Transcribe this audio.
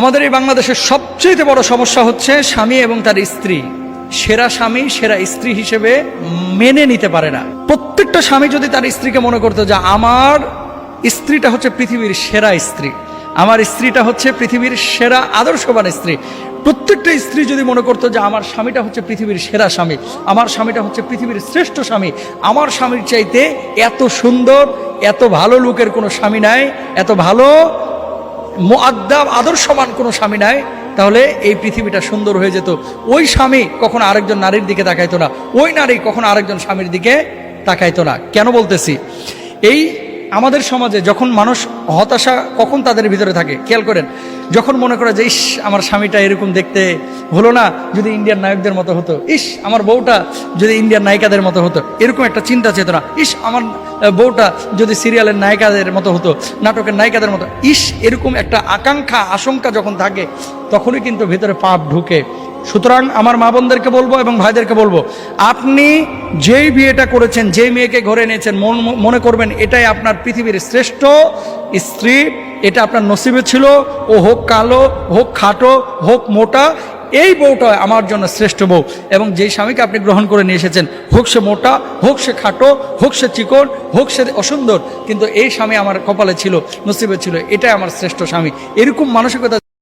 আমাদের এই বাংলাদেশের সবচেয়ে বড় সমস্যা হচ্ছে স্বামী এবং তার স্ত্রী। সেরা স্বামী, সেরা স্ত্রী হিসেবে মেনে নিতে পারে না। প্রত্যেকটা স্বামী যদি তার স্ত্রীকে মনে করতো যে আমার স্ত্রীটা হচ্ছে পৃথিবীর সেরা স্ত্রী, আমার স্ত্রীটা হচ্ছে পৃথিবীর সেরা আদর্শবান স্ত্রী, প্রত্যেকটা স্ত্রী যদি মনে করতো যে আমার স্বামীটা হচ্ছে পৃথিবীর সেরা স্বামী, আমার স্বামীটা হচ্ছে পৃথিবীর শ্রেষ্ঠ স্বামী, আমার স্বামীর চাইতে এত সুন্দর, এত ভালো লোকের কোনো স্বামী নাই, এত ভালো মোয়াদ্দাব আদর্শমান কোনো স্বামী নাই, তাহলে এই পৃথিবীটা সুন্দর হয়ে যেত। ওই স্বামী কখনো আরেকজন নারীর দিকে তাকাইতো না, ওই নারী কখনো আরেকজন স্বামীর দিকে তাকাইতো না। কেন বলতেছি? এই আমাদের সমাজে যখন মানুষ হতাশা কখন তাদের ভিতরে থাকে? খেয়াল করেন, যখন মনে করে যে, ইস, আমার স্বামীটা এরকম দেখতে হলো না, যদি ইন্ডিয়ান নায়কদের মতো হতো, ইস, আমার বউটা যদি ইন্ডিয়ান নায়িকাদের মতো হতো। এরকম একটা চিন্তা চেতনা, ইস, আমার বউটা যদি সিরিয়ালের নায়িকাদের মতো হতো, নাটকের নায়িকাদের মতো। ইস, এরকম একটা আকাঙ্ক্ষা, আশঙ্কা যখন থাকে, তখনই কিন্তু ভেতরে পাপ ঢুকে। সুতরাং আমার মা বোনদেরকে বলব এবং ভাইদেরকে বলব, আপনি যেই বিয়েটা করেছেন, যেই মেয়েকে ঘরে এনেছেন, মনে করবেন এটাই আপনার পৃথিবীর শ্রেষ্ঠ স্ত্রী, এটা আপনার নসিবে ছিল, ও হোক কালো, হোক খাটো, হোক মোটা, এই বউটা আমার জন্য শ্রেষ্ঠ বউ। এবং যেই স্বামীকে আপনি গ্রহণ করে নিয়ে এসেছেন, হোক সে মোটা, হোক সে খাটো, হোক সে চিকন, হোক সে অসুন্দর, কিন্তু এই স্বামী আমার কপালে ছিল, নসিবে ছিল, এটাই আমার শ্রেষ্ঠ স্বামী। এরকম মানসিকতা